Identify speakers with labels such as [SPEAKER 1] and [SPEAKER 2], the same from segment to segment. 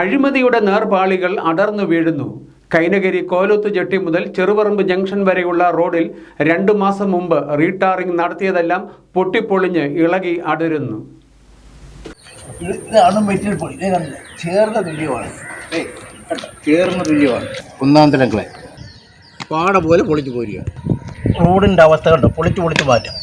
[SPEAKER 1] അഴിമതിയുടെ നേർപാളികൾ അടർന്നു വീഴുന്നു. കൈനഗിരി കോലത്ത് ജെട്ടി മുതൽ ചെറുപറമ്പ് ജംഗ്ഷൻ വരെയുള്ള റോഡിൽ രണ്ടു മാസം മുമ്പ് റീടാറിംഗ് നടത്തിയതെല്ലാം പൊട്ടിപ്പൊളിഞ്ഞ് ഇളകി അടരുന്നു.
[SPEAKER 2] ഇത് ഇതാണ് മെറ്റീരിയൽ പൊടി ഇത് കണ്ടില്ലേ? ചേർന്ന തുല്യമാണ് ചേർന്ന തുല്യമാണ് ഒന്നാം തലങ്ങളെ പാട പോലെ പൊളിച്ചു പോരുക റോഡിന്റെ അവസ്ഥ കണ്ടോ? പൊളിച്ചു പൊളിച്ചു മാറ്റാം.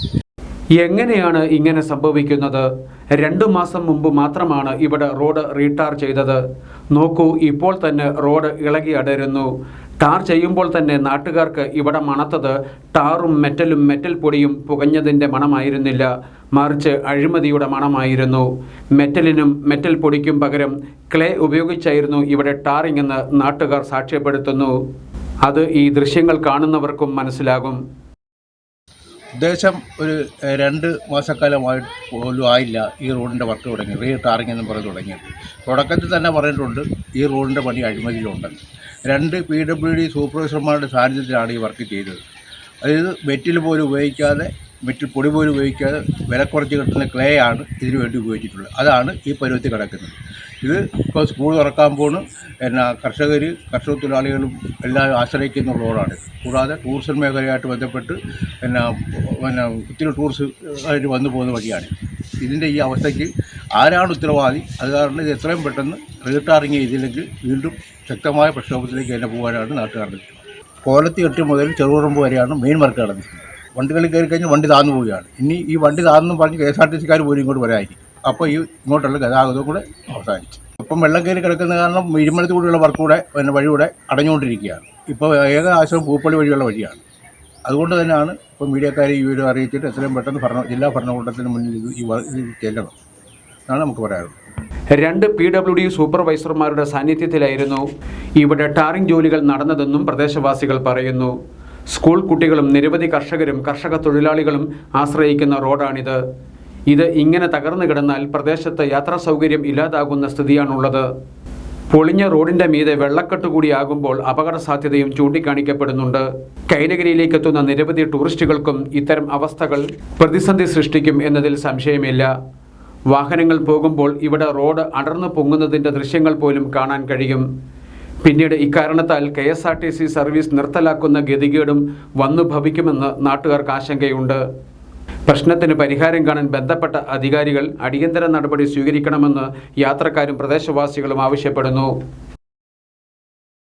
[SPEAKER 1] എങ്ങനെയാണ് ഇങ്ങനെ സംഭവിക്കുന്നത്? രണ്ടു മാസം മുമ്പ് മാത്രമാണ് ഇവിടെ റോഡ് റീടാർ ചെയ്തത്. നോക്കൂ ഇപ്പോൾ തന്നെ റോഡ് ഇളകി അടരുന്നു. ടാർ ചെയ്യുമ്പോൾ തന്നെ നാട്ടുകാർക്ക് ഇവിടെ മണത്തത് ടാറും മെറ്റലും മെറ്റൽ പൊടിയും പുകഞ്ഞതിന്റെ മണമായിരുന്നില്ല. മറിച്ച് അഴിമതിയുടെ മണമായിരുന്നു. മെറ്റലിനും മെറ്റൽ പൊടിക്കും പകരം ക്ലേ ഉപയോഗിച്ചായിരുന്നു ഇവിടെ ടാറിങ് എന്ന് നാട്ടുകാർ സാക്ഷ്യപ്പെടുത്തുന്നു. അത് ഈ ദൃശ്യങ്ങൾ കാണുന്നവർക്കും മനസ്സിലാകും.
[SPEAKER 2] ഉദ്ദേശം ഒരു രണ്ട് മാസക്കാലമായി പോലും ആയില്ല ഈ റോഡിന്റെ വർക്ക് തുടങ്ങി റീ ടാറിങ് എന്ന് പറഞ്ഞ് തുടങ്ങിയത് തുടക്കത്തിൽ തന്നെ പറഞ്ഞിട്ടുണ്ട് ഈ റോഡിന്റെ പണി അഴിമതിയിലുണ്ടെന്ന് രണ്ട് പി ഡബ്ല്യു ഡി സൂപ്പർവൈസർമാരുടെ സാന്നിധ്യത്തിലാണ് ഈ വർക്ക് ചെയ്തത്. അതായത് മെറ്റിൽ പോലും ഉപയോഗിക്കാതെ മെറ്റിൽ പൊടി പോലും ഉപയോഗിക്കാതെ വില കുറച്ച് കിട്ടുന്ന ക്ലേ ആണ് ഇതിനു വേണ്ടി ഉപയോഗിച്ചിട്ടുള്ളത്. അതാണ് ഈ പരുവത്തിൽ കിടക്കുന്നത്. ഇത് ഇപ്പോൾ സ്കൂൾ തുറക്കാൻ പോണ്. എന്നാ കർഷകർ കർഷക തൊഴിലാളികളും എല്ലാം ആശ്രയിക്കുന്ന റോഡാണ്. കൂടാതെ ടൂറിസം മേഖലയായിട്ട് ബന്ധപ്പെട്ട് എന്നാ പിന്നെ ഒത്തിരി ടൂറിസ്റ്റ് ആയിട്ട് വന്നു പോകുന്ന വഴിയാണ്. ഇതിന്റെ ഈ അവസ്ഥയ്ക്ക് ആരാണ് ഉത്തരവാദി? അത് കാരണം ഇത് എത്രയും പെട്ടെന്ന് റീട്ടാറിങ്ങി ചെയ്തില്ലെങ്കിൽ വീണ്ടും ശക്തമായ പ്രക്ഷോഭത്തിലേക്ക് തന്നെ പോകാനാണ് നാട്ടുകാരുടെ കോലത്തി എട്ട് മുതൽ ചെറുപുറമ്പ് വരെയാണ് മെയിൻ വർക്ക് നടന്നിരിക്കുന്നത്. വണ്ടികളിൽ കയറി കഴിഞ്ഞാൽ വണ്ടി താന്നു പോവുകയാണ്. ഇനി ഈ വണ്ടി താന്നും പറഞ്ഞ് കെ എസ് ആർ ടി സിക്കാർ പോലും ഇങ്ങോട്ട് വരായിരിക്കും അപ്പോൾ ഈ ഇങ്ങോട്ടുള്ള ഗതാഗതവും കൂടെ അവസാനിച്ചു. ഇപ്പം വെള്ളം കയറി കിടക്കുന്ന കാരണം ഇരുമലത്ത് കൂടെയുള്ള വർക്ക് കൂടെ പിന്നെ വഴി കൂടെ അടഞ്ഞുകൊണ്ടിരിക്കുകയാണ്. ഇപ്പോൾ ഏക ആശ്രമം പൂപ്പള്ളി വഴിയുള്ള വഴിയാണ്. അതുകൊണ്ട് തന്നെയാണ് ഇപ്പോൾ മീഡിയക്കാരെ ഈ വീട് അറിയിച്ചിട്ട് എത്രയും പെട്ടെന്ന് ഭരണ ജില്ലാ ഭരണകൂടത്തിന് മുന്നിൽ ഈ ചെല്ലണം. എന്നാണ് നമുക്ക് പറയാനുള്ളത്.
[SPEAKER 1] രണ്ട് പി ഡബ്ല്യു ഡി സൂപ്പർവൈസർമാരുടെ സാന്നിധ്യത്തിലായിരുന്നു ഇവിടെ ടാറിംഗ് ജോലികൾ നടന്നതെന്നും പ്രദേശവാസികൾ പറയുന്നു. സ്കൂൾ കുട്ടികളും നിരവധി കർഷകരും കർഷക തൊഴിലാളികളും ആശ്രയിക്കുന്ന റോഡാണിത്. ഇത് ഇങ്ങനെ തകർന്നു കിടന്നാൽ പ്രദേശത്ത് യാത്രാ സൗകര്യം ഇല്ലാതാകുന്ന സ്ഥിതിയാണുള്ളത്. പൊളിഞ്ഞ റോഡിന്റെ മീതെ വെള്ളക്കെട്ട് കൂടിയാകുമ്പോൾ അപകട സാധ്യതയും ചൂണ്ടിക്കാണിക്കപ്പെടുന്നുണ്ട്. കൈനഗിരിയിലേക്ക് എത്തുന്ന നിരവധി ടൂറിസ്റ്റുകൾക്കും ഇത്തരം അവസ്ഥകൾ പ്രതിസന്ധി സൃഷ്ടിക്കും എന്നതിൽ സംശയമില്ല. വാഹനങ്ങൾ പോകുമ്പോൾ ഇവിടെ റോഡ് അടർന്നു പൊങ്ങുന്നതിന്റെ ദൃശ്യങ്ങൾ പോലും കാണാൻ കഴിയും. പിന്നീട് ഇക്കാരണത്താൽ K S R T C service നിർത്തലാക്കുന്ന ഗതികേടും വന്നു ഭവിക്കുമെന്ന് നാട്ടുകാർക്ക് ആശങ്കയുണ്ട്. പ്രശ്നത്തിന് പരിഹാരം കാണാൻ ബന്ധപ്പെട്ട അധികാരികൾ അടിയന്തര നടപടി സ്വീകരിക്കണമെന്ന് യാത്രക്കാരും പ്രദേശവാസികളും ആവശ്യപ്പെടുന്നു.